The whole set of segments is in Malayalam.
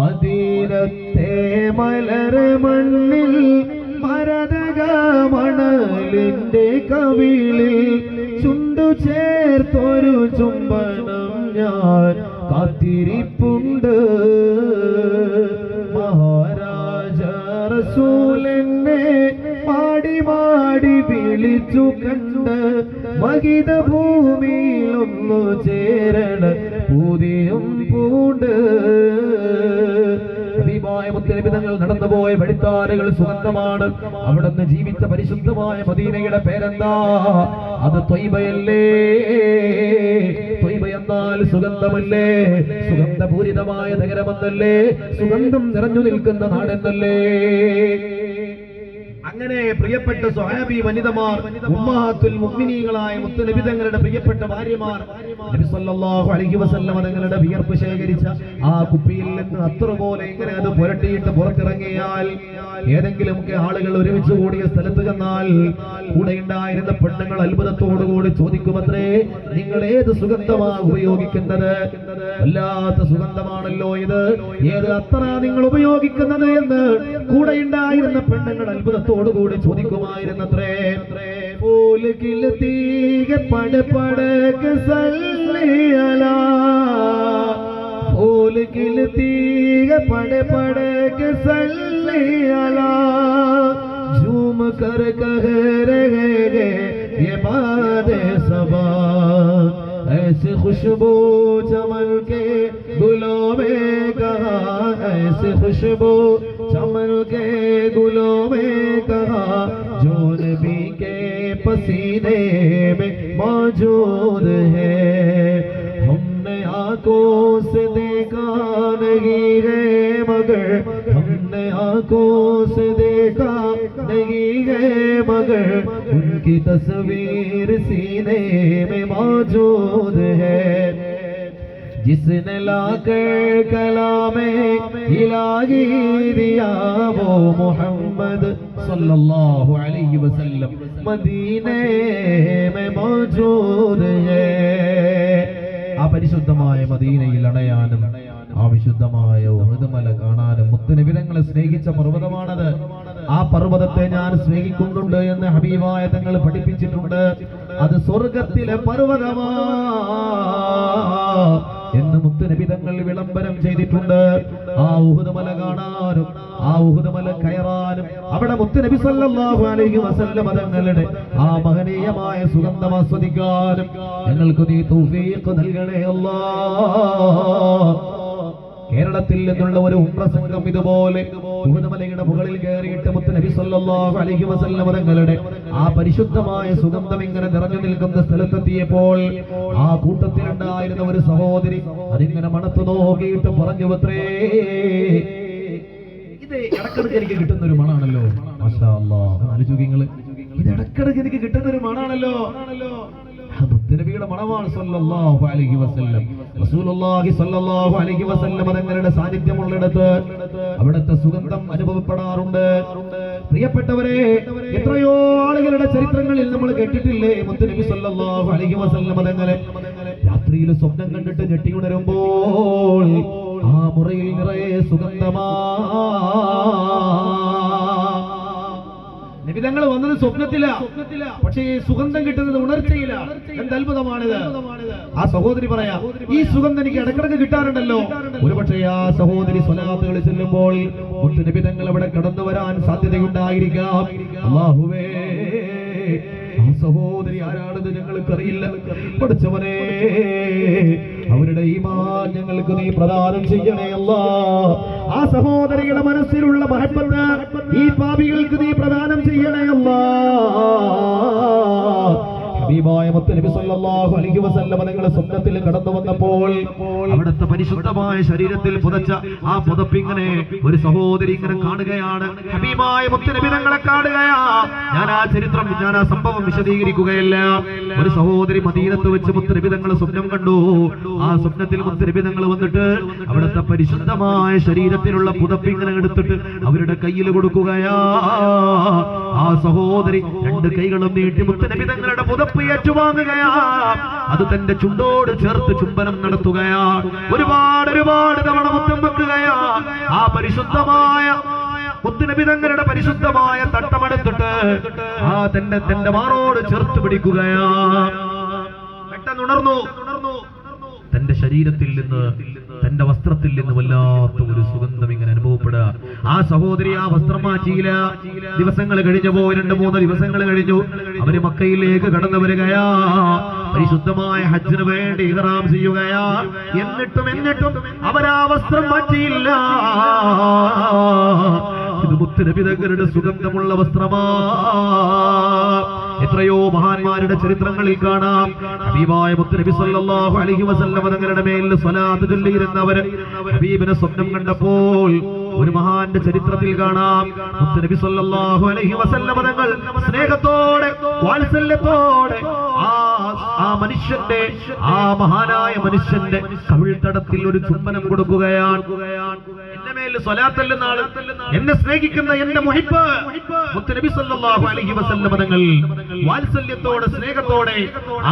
മദീനത്തെ മലര മണ്ണിൽ മരതക മണലിന്റെ കവിളിൽ ചുണ്ടു ചേർത്തൊരു ചുംബനം ഞാൻ കാത്തിരിപ്പുണ്ട്. മഹാരാജ റസൂലെന്നെ പാടി മാടി വിളിച്ചു കണ്ട് മഹിത ഭൂമിയിലൊന്നു ചേരണ പുതിയും പൂണ്ട്. ിതങ്ങൾ നടന്നുപോയ വെടിത്താരകൾ സുഗന്ധമാണ്. അവിടുന്ന് ജീവിച്ച പരിശുദ്ധമായ മദീനയുടെ പേരെന്താ? അത് ത്വയ്ബയല്ലേ ത്വയ്ബ എന്നാൽ സുഗന്ധമല്ലേ? സുഗന്ധപൂരിതമായ നഗരമെന്നല്ലേ? സുഗന്ധം നിറഞ്ഞു നിൽക്കുന്ന നാടെന്നല്ലേ? അങ്ങനെ പ്രിയപ്പെട്ട സ്വഹാബി വനിതമാർ ഉമ്മഹാത്തുൽ മുഅ്മിനീങ്ങളായ മുത്തുനബി തങ്ങളുടെ പ്രിയപ്പെട്ട ഭാര്യമാർ നബി സല്ലല്ലാഹു അലൈഹി വസല്ലം തങ്ങളുടെ വിയർപ്പ് ശേഖരിച്ച ആ കുപ്പിയിൽ നിന്ന് അത്ര പോലെ ഇങ്ങനെ അത് പുരട്ടിയിട്ട് പുറത്തിറങ്ങിയാൽ ഏതെങ്കിലുമൊക്കെ ആളുകൾ ഒരുമിച്ച് കൂടിയ സ്ഥലത്ത് ചെന്നാൽ കൂടെ ഉണ്ടായിരുന്ന പെണ്ണുങ്ങൾ അത്ഭുതത്തോടുകൂടി ചോദിക്കുമത്രേ നിങ്ങൾ ഏത് സുഗന്ധമാണ് ഉപയോഗിക്കുന്നത് വല്ലാത്ത സുഗന്ധമാണല്ലോ ഇത്. ഏത് അത്ര നിങ്ങൾ ഉപയോഗിക്കുന്നത് എന്ന് കൂടെ ഉണ്ടായിരുന്ന പെണ്ണുങ്ങൾ അത്ഭുതത്തോടുകൂടി ചോദിക്കുമായിരുന്നത്രേ ഫൂൽ കിലതീക പടപടക സല്ലിയലാ फूल खिलती है पड़ पड़ के सल्ली अला झूम कर कह रहे गे ये बात सबा ऐसे खुशबू चमन के गुलों में कहा ऐसे खुशबू चमन के गुलों में कहा जो नबी के पसीने में मौजूद है। हमने आँखों से देखा नहीं है, मगर हमने आँखों से देखा नहीं है, मगर उनकी तस्वीर सीने में मौजूद है। जिसने लाकर कलामे इलाही दिया वो मोहम्मद सल्लल्लाहु अलैहि वसल्लम मदीने में मौजूद है ആ പരിശുദ്ധമായ മദീനയിൽ അണയാനും ആ വിശുദ്ധമായ ഉഹുദുമല കാണാനും മുത്തുനിബിതങ്ങളെ സ്നേഹിച്ച പർവ്വതമാണത് ആ പർവ്വതത്തെ ഞാൻ സ്നേഹിക്കുന്നുണ്ട് എന്ന് ഹബീബായ തങ്ങൾ പഠിപ്പിച്ചിട്ടുണ്ട് അത് സ്വർഗത്തിലെ പർവ്വതമാ എന്ന് മുത്തുനബി തങ്ങൾ വിളംബരം ചെയ്തിട്ടുണ്ട് ആ ഉഹുദുമല കാണാനും ആ ഉഹുദമല കയറാനും അവിടെ മുത്തുനബി സല്ലല്ലാഹു അലൈഹി വസല്ലം തങ്ങളുടെ ആ മഹനീയമായ സുഗന്ധം ആസ്വദിക്കാനും ഞങ്ങൾക്ക് നീ തൗഫീഖ് നൽകണേ അല്ലാ. കേരളത്തിൽ നിന്നുള്ള ഒരു ഉപ്രസംഗം ഇതുപോലെ ഉഹുദമലയുടെ മുകളിൽ കയറിയിട്ട് മുത്ത് നബി സല്ലല്ലാഹു അലൈഹി വസല്ലം തങ്ങളുടെ ആ പരിശുദ്ധമായ സുഗന്ധം ഇങ്ങനെ നിറഞ്ഞു നിൽക്കുന്ന സ്ഥലത്തെത്തിയപ്പോൾ ആ കൂട്ടത്തിലുണ്ടായിരുന്ന ഒരു സഹോദരി അതിങ്ങനെ മണത്തു നോക്കിയിട്ട് പറഞ്ഞു പത്രേ ഇത് എനിക്ക് കിട്ടുന്ന ഒരു മണാണല്ലോ നിങ്ങൾ ഇത് ഇടക്കിടക്ക് എനിക്ക് കിട്ടുന്ന ഒരു മണാണല്ലോ. മുത്തനബിയുടെ മണമാണ് സല്ലല്ലാഹു അലൈഹി വസല്ലം. റസൂലുള്ളാഹി സല്ലല്ലാഹു അലൈഹി വസല്ലം തങ്ങളുടെ സാന്നിധ്യമുള്ളിടത്ത് അവിടുത്തെ സുഗന്ധം അനുഭവപ്പെടാറുണ്ട്. പ്രിയപ്പെട്ടവരെ എത്രയോ ആളുകളുടെ ചരിത്രങ്ങളിൽ നമ്മൾ കേട്ടിട്ടില്ലേ? മുത്തനബി സല്ലല്ലാഹു അലൈഹി വസല്ലം തങ്ങളെ. രാത്രിയിൽ സ്വപ്നം കണ്ടിട്ട് ഞെട്ടി ഉണരുമ്പോൾ ആ മുറിയിൽ നിറയെ സുഗന്ധമാ. വന്നത് സ്വപ്നത്തില. പക്ഷേ ഈ സുഗന്ധം കിട്ടുന്നത് ഉണർച്ചയില്ല എന്ത് അത്ഭുതമാണിത്. ആ സഹോദരി പറയാ ഈ സുഗന്ധം എനിക്ക് ഇടക്കിടക്ക് കിട്ടാറുണ്ടല്ലോ. ഒരുപക്ഷെ ആ സഹോദരി സ്വലാത്തുകൾ ചെല്ലുമ്പോൾ നിബിതങ്ങൾ അവിടെ കടന്നു വരാൻ സാധ്യതയുണ്ടായിരിക്കാം സഹോദരി ആരാണെന്ന് ഞങ്ങൾക്ക് അറിയില്ല പഠിച്ചവനെ അവരുടെ ഈമാൻ ഞങ്ങൾക്ക് നീ പ്രദാനം ചെയ്യണേ അല്ലാ. ആ സഹോദരിയുടെ മനസ്സിലുള്ള മഹബത്ത് ഈ പാപികൾക്ക് നീ പ്രദാനം ചെയ്യണേ അല്ലാ. ഹബീബായ മുത്തനബി സല്ലല്ലാഹു അലൈഹി വസല്ലം നിങ്ങൾ സ്വപ്നത്തിൽ കടന്നു വന്നപ്പോൾ അവിടുത്തെ പരിശുദ്ധമായ ശരീരത്തിൽ പുതച്ച ആ പുതപ്പിങ്ങനെ ഒരു സഹോദരി ഇങ്ങനെ കാണുകയാണ്. ഹബീബായ മുത്തനബി തങ്ങളെ കാണുകയാ. ഞാൻ ആ ചരിത്രം ഞാൻ ആ സംഭവം വിശദീകരിക്കുകയല്ല. ഒരു സഹോദരി മദീനത്ത് വെച്ച് മുത്തനബി തങ്ങൾ സ്വപ്നം കണ്ടു. ആ സ്വപ്നത്തിൽ മുത്തനബി തങ്ങൾ വന്നിട്ട് അവിടുത്തെ പരിശുദ്ധമായ ശരീരത്തിലുള്ള പുതപ്പിങ്ങനെ എടുത്തിട്ട് അവരുടെ കയ്യിൽ കൊടുക്കുകയാ. ആ സഹോദരി രണ്ട് കൈകളും നീട്ടി മുത്തനബി തങ്ങളുടെ പുതപ്പ് ഏറ്റുവാങ്ങുകയാണ് ഏറ്റുവാങ്ങുകയാ. അത് തന്റെ ചുണ്ടോട് ചേർത്ത് ചുംബനം നടത്തുകയാണ് ഒരുപാട് ഒരുപാട് തവണ മുത്തം വെക്കുകയാ. ആ പരിശുദ്ധമായ മുത്തുനബി തങ്ങളുടെ പരിശുദ്ധമായ തട്ടമെടുത്തിട്ട് ആ തന്റെ തന്റെ മാറോട് ചേർത്ത് പിടിക്കുകയാ. പെട്ടെന്ന് ഉണർന്നു ഉണർന്നു തന്റെ ശരീരത്തിൽ നിന്ന് തന്റെ വസ്ത്രത്തിൽ നിന്ന് വല്ലാത്ത ഒരു സുഗന്ധം ഇങ്ങനെ അനുഭവപ്പെടുക. ആ സഹോദരി ആ വസ്ത്രം മാറ്റിയില്ല. ദിവസങ്ങൾ കഴിഞ്ഞു പോയി രണ്ട് മൂന്ന് ദിവസങ്ങൾ കഴിഞ്ഞു. അവർ മക്കയിലേക്ക് കടന്നു വരികയാ. പരിശുദ്ധമായ ഹജ്ജിന് വേണ്ടി ഇഹ്റാം ചെയ്യുകയാ. എന്നിട്ടും എന്നിട്ടും അവരാ വസ്ത്രം മാറ്റിയില്ല. ഇത് മുത്തുനബി തങ്ങളുടെ സുഗന്ധമുള്ള വസ്ത്രമാ. എത്രയോ മഹാന്മാരുടെ ചരിത്രങ്ങളിൽ കാണാം. ഹബീബായ മുത്തുനബി സല്ലല്ലാഹു അലൈഹി വസല്ലം തങ്ങളുടെ മേൽ സ്വലാത്ത് ചൊല്ലിയിരുന്നവർ ഹബീബിനെ സ്വപ്നം കണ്ടപ്പോൾ ഒരു മഹാന്റെ ചരിത്രത്തിൽ കാണാം. മുത്തുനബി സല്ലല്ലാഹു അലൈഹി വസല്ലം തങ്ങൾ സ്നേഹത്തോടെ വാത്സല്യത്തോടെ ആ ആ മനുഷ്യന്റെ ആ മഹാനായ മനുഷ്യന്റെ കവിൾത്തടത്തിൽ ഒരു ചുംബനം കൊടുക്കുകയാണ്. എന്റെ മേൽ സ്വലാത്തല്ലെന്ന ആൾ. എന്നെ സ്നേഹിക്കുന്ന എന്റെ മുഹിപ്പ് മുത്തുനബി സല്ലല്ലാഹു അലൈഹി വസല്ലം തങ്ങൾ വാത്സല്യത്തോടെ സ്നേഹത്തോടെ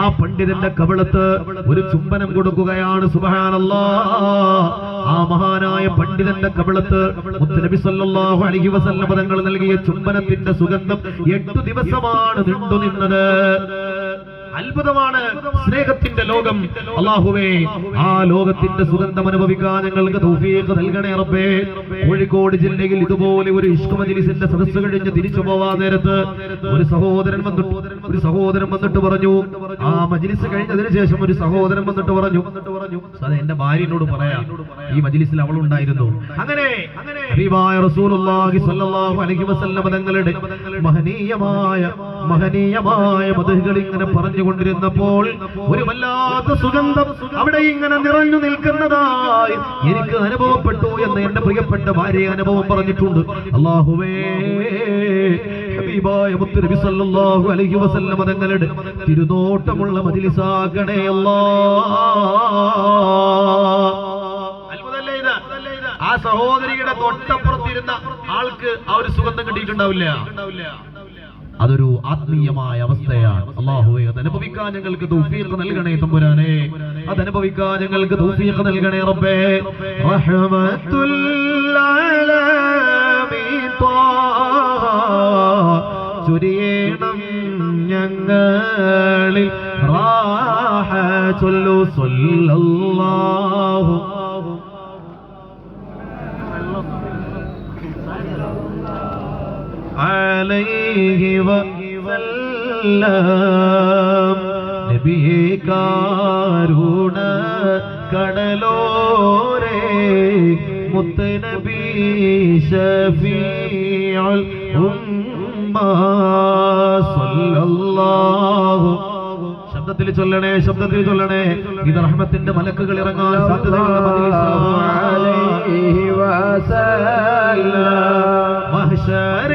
ആ പണ്ഡിതന്റെ കവളത്ത് ഒരു ചുംബനം കൊടുക്കുകയാണ്. സുബ്ഹാനല്ലാഹ് ആ മഹാനായ പണ്ഡിതന്റെ കവളത്ത് മുത്തുനബി സല്ലല്ലാഹു അലൈഹി വസല്ലം തങ്ങൾ നൽകിയ ചുംബനത്തിന്റെ സുഗന്ധം എട്ടു ദിവസമാണ് നീണ്ടു നിന്നത്. അത്ഭുതമാണ് സ്നേഹത്തിന്റെ ലോകം. അള്ളാഹുവേ ആ ലോകത്തിന്റെ സുഗന്ധം അനുഭവിക്കാൻ ഞങ്ങൾക്ക് തൗഫീഖ് നൽകണേ റബ്ബേ. കോഴിക്കോട് ജില്ലയിൽ ഇതുപോലെ ഒരു ഇഷ്ക മജ്ലിസിന്റെ സദസ്സ് കഴിഞ്ഞ് തിരിച്ചു പോവാൻ നേരത്ത് ഒരു സഹോദരൻ വന്നിട്ട് ഒരു സഹോദരൻ വന്നിട്ട് പറഞ്ഞു. ആ മജ്ലിസ് കഴിഞ്ഞതിന് ശേഷം ഒരു സഹോദരൻ വന്നിട്ട് പറഞ്ഞു. അത് എന്റെ ഭാര്യനോട് പറയാം ഈ മജ്ലിസിൽ അവൾ ഉണ്ടായിരുന്നു. അങ്ങനെ ഹബീബായ റസൂലുള്ളാഹി സ്വല്ലല്ലാഹു അലൈഹി വസല്ലം തങ്ങളുടെ മഹനീയമായ മഹനീയമായ മതകൾ ഇങ്ങനെ പറഞ്ഞുകൊണ്ടിരുന്നപ്പോൾ ഒരു വല്ലാത്ത സുഗന്ധം അവിടെ ഇങ്ങനെ നിറഞ്ഞു നിൽക്കുന്നതായി എനിക്ക് അനുഭവപ്പെട്ടു എന്ന് എന്റെ പ്രിയപ്പെട്ട ഭാര്യ അനുഭവം പറഞ്ഞിട്ടുണ്ട്. അള്ളാഹുവേ ഹബീബായ സല്ലല്ലാഹു അലൈഹി തങ്ങളുടെ തിരുനോട്ടമുള്ള മജിലിസാകണേ ഇത്? ആ സഹോദരിയുടെ തൊട്ടപ്പുറത്തിരുന്ന ആൾക്ക് ആ ഒരു സുഗന്ധം കിട്ടിയിട്ടുണ്ടാവില്ല. അതൊരു ആത്മീയമായ അവസ്ഥയാണ്. അള്ളാഹുവെ അത് അനുഭവിക്കാൻ ഞങ്ങൾക്ക് തൗഫീഖ് നൽകണേ തമ്പുരാനെ. അത് അനുഭവിക്കാൻ ഞങ്ങൾക്ക് തൗഫീഖ് നൽകണേ റബ്ബേ. റഹ്മത്തുൽ ചൊരിയണം ഞങ്ങളിൽ. റാഹ ചൊല്ലു സ്വല്ലല്ലാഹു عليه وسلم നബിയെ കാരുണ കടലോരേ മുത്ത് നബി ഷഫീഉൽ ഉമ്മ സല്ലല്ലാഹു ശബ്ദത്തിൽ ചൊല്ലണേ ശബ്ദത്തിൽ ചൊല്ലണേ ഇത് റഹ്മത്തിന്റെ മലക്കുകൾ ഇറങ്ങാൻ സാധ്യതയുള്ള മഹ്ശറിൽ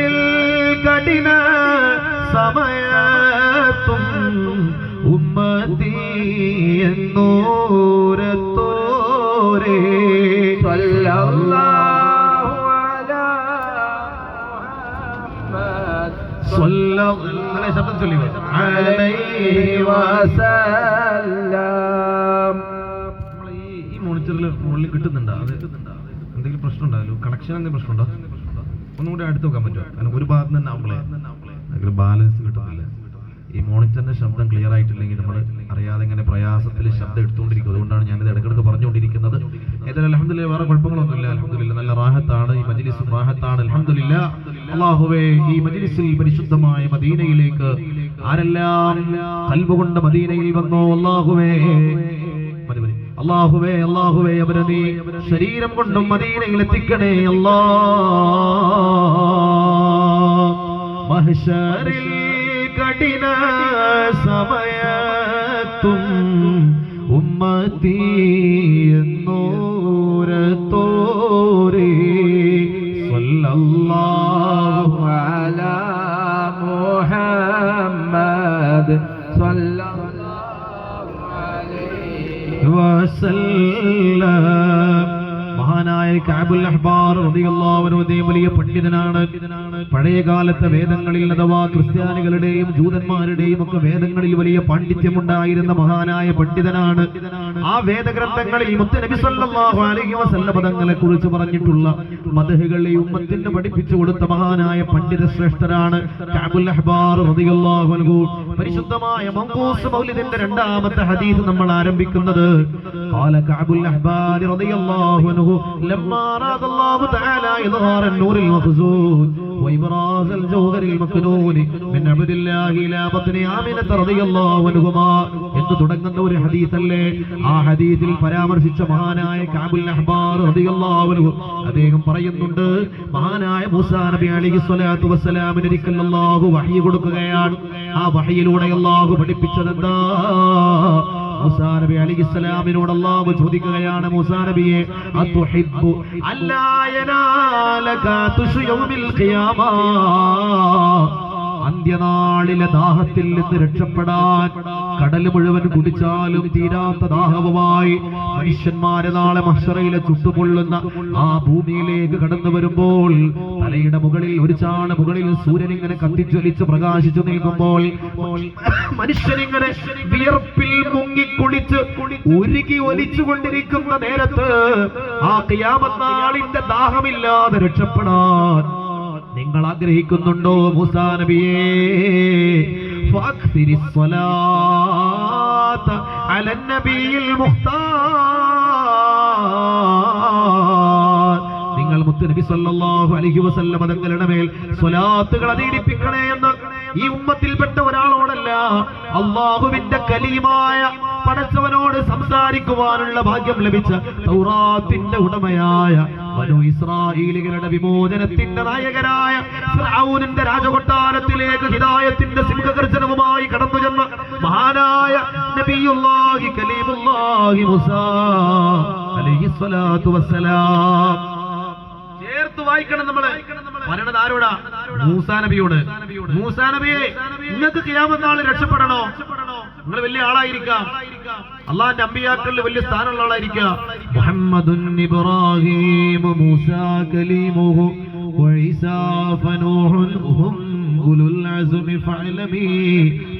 എന്നൂരത്തോരേ. സ്വല്ലം ശബ്ദം ചൊല്ലി ഈ മോണിറ്ററിൽ മുകളിൽ കിട്ടുന്നുണ്ടോ? അത് എന്തെങ്കിലും പ്രശ്നം ഉണ്ടായാലും കണക്ഷൻ എന്തെങ്കിലും പ്രശ്നമുണ്ടോ ഒന്നും കൂടി അടുത്ത് നോക്കാൻ പറ്റുമോ? കാരണം ഒരു ഭാഗത്ത് തന്നെ ആവുമ്പോഴേ ബാലൻസ് കിട്ടുന്നില്ല ഈ മോണിറ്ററിന്റെ ശബ്ദം ക്ലിയർ ആയിട്ടില്ലെങ്കിൽ നമ്മൾ അറിയാതെ ഇങ്ങനെ പ്രയാസത്തിൽ ശബ്ദം എടുത്തുകൊണ്ടിരിക്കും. അതുകൊണ്ടാണ് ഞാനിത് ഇടക്കിടക്ക് പറഞ്ഞുകൊണ്ടിരിക്കുന്നത്. ഏതായാലും അലഹമില്ല വേറെ കുഴപ്പങ്ങളൊന്നുമില്ല. അലഹമില്ല നല്ല റാഹത്താണ്. ഈ മജ്ലിസ് റാഹത്താണ്. അലഹമില്ല അള്ളാഹുവേ ഈ മജ്ലിസിൽ പരിശുദ്ധമായ മദീനയിലേക്ക് ആരെല്ലാം കൽബുകൊണ്ട് മദീനയിൽ വന്നോ? അള്ളാഹുവേ അള്ളാഹുവേ അള്ളാഹുവേ അവരെ നീ ശരീരം കൊണ്ടും മദീനയിൽ എത്തിക്കണേ. അല്ലാ. മഹ്ശറിൽ കഠിന സമയത്തും അഹ്ബാർ വലിയ പണ്ഡിതനാണ്. പഴയ കാലത്തെ വേദങ്ങളിൽ അഥവാ ക്രിസ്ത്യാനികളുടെയും ജൂതന്മാരുടെയും ഒക്കെ വേദങ്ങളിൽ വലിയ പാണ്ഡിത്യമുണ്ടായിരുന്ന മഹാനായ പണ്ഡിതനാണ്. ആ വേദഗ്രന്ഥങ്ങളിൽ മുത്തനബി അലൈഹി പദങ്ങളെ കുറിച്ച് പറഞ്ഞിട്ടുള്ള മദഹുകൾ ഉമ്മത്തിന്റെ പഠിപ്പിച്ചു കൊടുത്ത മഹാനായ പണ്ഡിത ശ്രേഷ്ഠനാണ് അഹ്ബാർ റളിയല്ലാഹു അൻഹു. പരിശുദ്ധമായ മൗലിദിന്റെ രണ്ടാമത്തെ ഹദീസ് നമ്മൾ ആരംഭിക്കുന്നത്. കാബുൽ അഹ്ബാർ റളിയല്ലാഹു അൻഹു أراد الله تعالى إظهار النور المخزون وإبراز الجوهر المكنون من عبد الله إلى بطن آمنة رضي الله عنهما എന്ന് തുടങ്ങുന്ന ഒരു ഹദീസല്ലേ ആ ഹദീസിൽ പരാമർശിച്ച മഹാനായ കാബുൽ അഹ്ബാർ റളിയല്ലാഹു അൻഹു അദ്ദേഹം പറയുന്നുണ്ട് മഹാനായ മൂസാ നബി അലൈഹി സ്വലാത്തു വസ്സലാമിന് ഒരിക്കൽ അല്ലാഹു വഹി കൊടുക്കുകയാണ് ആ വഹിയിലൂടെ അല്ലാഹു പഠിപ്പിച്ചതെന്താ മൂസാ നബി അലൈഹി അള്ളാഹു ചോദിക്കുകയാണ് മൂസാ നബിയെ അതുഹിബ്ബു അല്ലാ യനാലക തുഷു യൗമിൽ ഖിയാമ? അന്ത്യനാളിലെ ദാഹത്തിൽ നിന്ന് രക്ഷപ്പെടാൻ കടൽ മുഴുവൻ കുടിച്ചാലും തീരാത്ത ദാഹവുമായി മനുഷ്യന്മാരെ നാളെ മഷറയിലെ ചുട്ടുപൊള്ളുന്ന ആ ഭൂമിയിലേക്ക് കടന്നു വരുമ്പോൾ തലയുടെ മുകളിൽ ഒരു ചാണ മുകളിൽ സൂര്യൻ ഇങ്ങനെ കത്തിജ്വലിച്ച് പ്രകാശിച്ചു നിൽക്കുമ്പോൾ മനുഷ്യനിങ്ങനെ വിയർപ്പിൽ മുങ്ങി കുളിച്ച് ഉരുകി ഒലിച്ചുകൊണ്ടിരിക്കുന്ന നേരത്ത് ആ കിയാമത്താളിന്റെ ദാഹമില്ലാതെ രക്ഷപ്പെടാൻ നിങ്ങൾ ആഗ്രഹിക്കുന്നുണ്ടോ മൂസാ നിങ്ങൾ മുത്തുനബി സല്ലല്ലാഹു അലൈഹി വസല്ലം തങ്ങളുടെ മേൽ സ്വലാത്തുകൾ അതീടിപ്പിക്കണേ എന്ന് ഈ ഉമ്മത്തിൽപ്പെട്ട ഒരാളോടല്ല അള്ളാഹുവിന്റെ കലീമായ പടച്ചവനോട് സംസാരിക്കുവാനുള്ള ഭാഗ്യം ലഭിച്ച തൗറാത്തിന്റെ ഉടമയായ മനു ഇസ്രായേലികളുടെ വിമോചനത്തിന്റെ നായകരായ ഫിർഔനിന്റെ രാജകൊട്ടാരത്തിലേക്ക് ഹിദായത്തിന്റെ സിംഹഗർജനവുമായി കടന്നു ചെന്ന മഹാനായ നബിയുല്ലാഹി കലീമുല്ലാഹി മുസാ അലൈഹി സ്വലാത്തു വസ്സലാം. ചേർത്ത് വായിക്കണം നമ്മൾ. പറയണത് ആരോടാ? മൂസാ നബിയോട്. മൂസാ നബിയെ നിങ്ങൾക്ക് നാളെ രക്ഷപ്പെടണോ? നിങ്ങൾ വലിയ ആളായിരിക്കാം. അള്ളാന്റെ അമ്പിയാക്കളിൽ വലിയ സ്ഥാനമുള്ള ആളായിരിക്കാം. മുഹമ്മദുൻ ഇബ്രാഹിം മൂസ കലീമുഹു വഈസാ ഫനൂഹുൻ ഉലുൽ അസ്മി ഫഅലമി.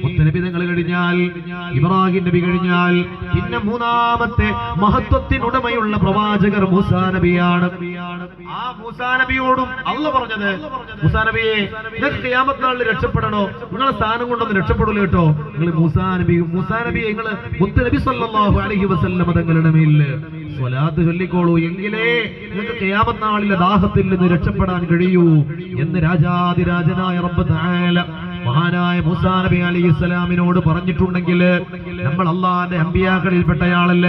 മുത്തനബി തങ്ങൾ കഴിഞ്ഞാൽ ഇബ്രാഹിം നബി കഴിഞ്ഞാൽ പിന്നെ മൂന്നാമത്തെ മഹത്വത്തിനുടമയുള്ള പ്രവാചകർ മൂസാ നബിയാണ്. ആ മൂസാ നബിയോടും അള്ള പറഞ്ഞത് മൂസാ നബിയെ നിങ്ങൾക്ക് ഖിയാമത്ത് നാളിൽ രക്ഷപ്പെടണോ? നിങ്ങളെ സ്ഥാനം കൊണ്ടൊന്ന് രക്ഷപ്പെടില്ല കേട്ടോ. നിങ്ങൾ മൂസാ നബി മൂസാ നബിയെ നിങ്ങൾ മുത്തനബി സല്ലല്ലാഹു അലൈഹി വസല്ലം തങ്ങളുടെ മേലിൽ സ്വലാത്ത് ചൊല്ലിക്കോളൂ. എങ്കിലേ നിങ്ങൾക്ക് ഖിയാമത്ത് നാളിലെ ദാഹത്തിൽ നിന്ന് രക്ഷപ്പെടാൻ കഴിയൂ എന്ന് രാജാതിരാജനായ റബ്ബ് തആല മഹാനായ മുസാ നബി അലി ഇസ്ലാമിനോട് പറഞ്ഞിട്ടുണ്ടെങ്കിൽ നമ്മൾ അള്ളാന്റെ അമ്പിയാക്കളിൽപ്പെട്ടയാളല്ല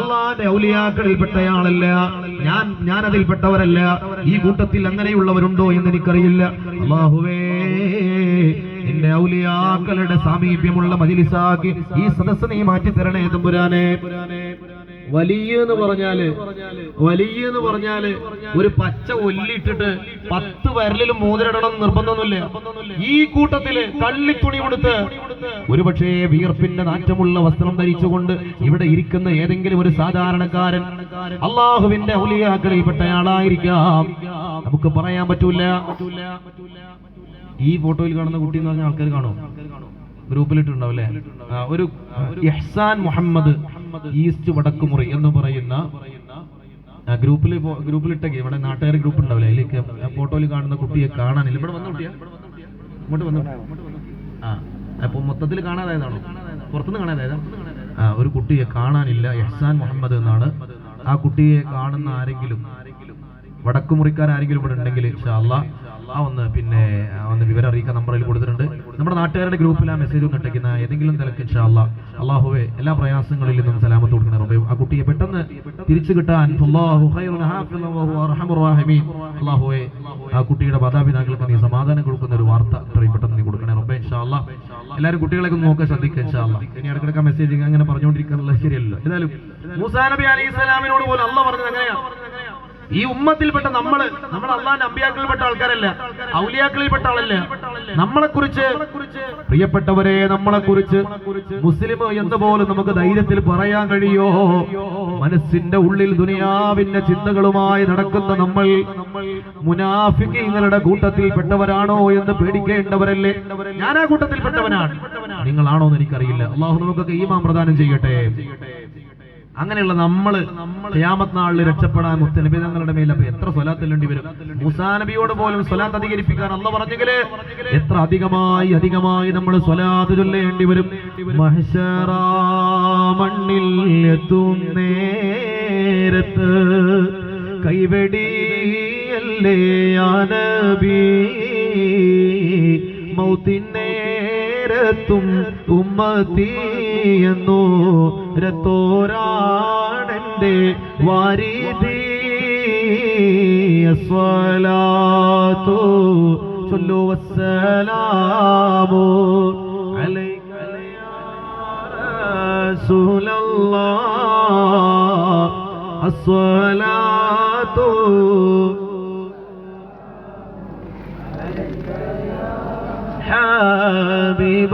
അള്ളാന്റെ ഔലിയാക്കളിൽപ്പെട്ടയാളല്ല ഞാൻ ഞാൻ അതിൽപ്പെട്ടവരല്ല ഈ കൂട്ടത്തിൽ അങ്ങനെയുള്ളവരുണ്ടോ എന്ന് എനിക്കറിയില്ല. അള്ളാഹുവേ നിന്റെ ഔലിയാക്കളുടെ സാമീപ്യമുള്ള മജിലിസാക്കി ഈ സദസ്സിനെ മാറ്റി തരണേ തമ്പുരാനെ. വലിയ എന്ന് പറഞ്ഞാൽ വലിയ എന്ന് പറഞ്ഞാൽ ഒരു പച്ച ഒല്ലിട്ടിട്ട് പത്ത് വരലിലും മോതിരിടണം നിർബന്ധമൊന്നുമില്ല. ഈ കൂട്ടത്തിൽ തുണി കൊടുത്ത് ഒരുപക്ഷേ വിയർപ്പിന്റെ നാറ്റമുള്ള വസ്ത്രം ധരിച്ചുകൊണ്ട് ഇവിടെ ഇരിക്കുന്ന ഏതെങ്കിലും ഒരു സാധാരണക്കാരൻ അള്ളാഹുവിന്റെ ഔലിയാക്കളിൽപ്പെട്ടയാളായിരിക്കാം. നമുക്ക് പറയാൻ പറ്റൂല. ഈ ഫോട്ടോയിൽ കാണുന്ന കുട്ടി എന്ന് പറഞ്ഞ ആൾക്കാർ കാണും. ഗ്രൂപ്പിലിട്ടുണ്ടാവും അല്ലേ? ഒരു ഇഹ്സാൻ മുഹമ്മദ്. ഈസ്റ്റ് വടക്കുമുറി എന്ന് പറയുന്ന ഗ്രൂപ്പിൽ ഗ്രൂപ്പിലിട്ടേക്ക് ഇവിടെ നാട്ടുകാർ ഗ്രൂപ്പ് ഉണ്ടാവില്ലേ അതിലേക്ക് ഫോട്ടോയിൽ കാണുന്ന കുട്ടിയെ കാണാനില്ല. ഇവിടെ വന്നു കുട്ടിയാ? ഇങ്ങോട്ട് വന്നു? ആ അപ്പൊ മൊത്തത്തിൽ കാണാതായതാണോ? പുറത്തുനിന്ന് കാണാതായതാ? ആ ഒരു കുട്ടിയെ കാണാനില്ല. എഹ്സാൻ മുഹമ്മദ് എന്നാണ്. ആ കുട്ടിയെ കാണുന്ന ആരെങ്കിലും വടക്കുമുറിക്കാർ ആരെങ്കിലും ഇവിടെ ഉണ്ടെങ്കിൽ ഇൻഷാ ആ ഒന്ന് പിന്നെ ഒന്ന് വിവരം അറിയിക്കാൻ നമ്പറിൽ കൊടുത്തിട്ടുണ്ട്. നമ്മുടെ നാട്ടുകാരുടെ ഗ്രൂപ്പിൽ ആ മെസ്സേജ് ഒന്ന് ഇട്ടേക്കുന്ന ഏതെങ്കിലും നിലയ്ക്ക് ഇൻഷാല്ല അള്ളാഹുവെ എല്ലാ പ്രയാസങ്ങളിൽ നിന്നും സലാമത്ത് കൊടുക്കുന്ന റബ്ബേ. ആ കുട്ടിയെ പെട്ടെന്ന് തിരിച്ചു കിട്ടാൻ അള്ളാഹുവെ ആ കുട്ടിയുടെ മാതാപിതാക്കൾക്ക് നീ സമാധാനം കൊടുക്കുന്ന ഒരു വാർത്ത അത്രയും പെട്ടെന്ന് നീ കൊടുക്കണേ റബ്ബേ ഇൻഷാല്ല എല്ലാവരും കുട്ടികളൊക്കെ നോക്കാൻ ശ്രദ്ധിക്കുക ഇൻഷാല്ല ഇനി ഇടക്കിടക്ക് മെസ്സേജ് അങ്ങനെ പറഞ്ഞുകൊണ്ടിരിക്കാനുള്ള ശരിയല്ലോ ഏതായാലും നബി പോലും അല്ല പറഞ്ഞത് എങ്ങനെയാ ഈ ഉമ്മത്തിൽപ്പെട്ട നമ്മൾ നമ്മൾ അള്ളാൻ അമ്പിയാക്കളിൽപ്പെട്ട ആൾക്കാരല്ല ഔലിയാക്കളിൽപ്പെട്ട ആളല്ല. നമ്മളെ കുറിച്ച് പ്രിയപ്പെട്ടവരെ നമ്മളെ കുറിച്ച് മുസ്ലിം പോലെ നമുക്ക് ധൈര്യത്തിൽ പറയാൻ കഴിയോ? മനസ്സിന്റെ ഉള്ളിൽ ദുനിയാവിന്റെ ചിന്തകളുമായി നടക്കുന്ന നമ്മൾ മുനാഫിക്കങ്ങളുടെ കൂട്ടത്തിൽപ്പെട്ടവരാണോ എന്ന് പേടിക്കേണ്ടവരല്ലേ? ഞാൻ ആ കൂട്ടത്തിൽപ്പെട്ടവനാണ്. നിങ്ങളാണോ എന്ന് എനിക്കറിയില്ല. അള്ളാഹു നമുക്കൊക്കെ ഈമാൻ പ്രദാനം ചെയ്യട്ടെ. അങ്ങനെയുള്ള നമ്മൾ ഖിയാമത്ത് നാളിൽ രക്ഷപ്പെടാൻ മുത്തനബി തങ്ങളുടെ മേൽ എത്ര സ്വലാത്തില്ലേണ്ടി വരും? മുസാനബിയോട് പോലും സ്വലാത്ത് അധികരിപ്പിക്കാൻ അന്ന് പറഞ്ഞെങ്കിൽ എത്ര അധികമായി അധികമായി നമ്മൾ സ്വലാത്ത് ചൊല്ലേണ്ടി വരും? മണ്ണിൽ എത്തും നേരത്ത് കൈവെടിയല്ലേ ആനബി മൗത്തിനേരത്തും ഉമ്മത്തിയെന്നു രത്തോരാണെന്റെ വാരിധി അസ്വലാത്തു ചൊല്ലു വസ്സലാമു അലൈക യാ റസൂലല്ലാഹ് അസ്വലാത്തു حبيب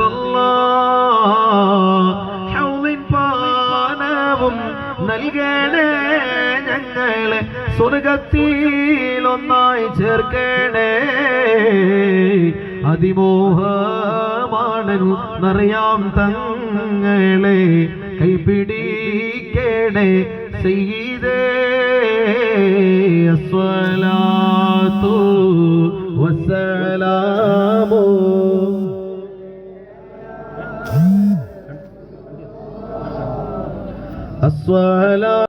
നൽകണേ ഞങ്ങളെ. സ്വർഗത്തിൽ ഒന്നായി ചേർക്കണേ. അതിമോഹമാണെന്നറിയാം തങ്ങളെ. കൈപിടിക്കണേ ചെയ്തേ അസ്വലാത്തു വസ്സലാമു الصلاة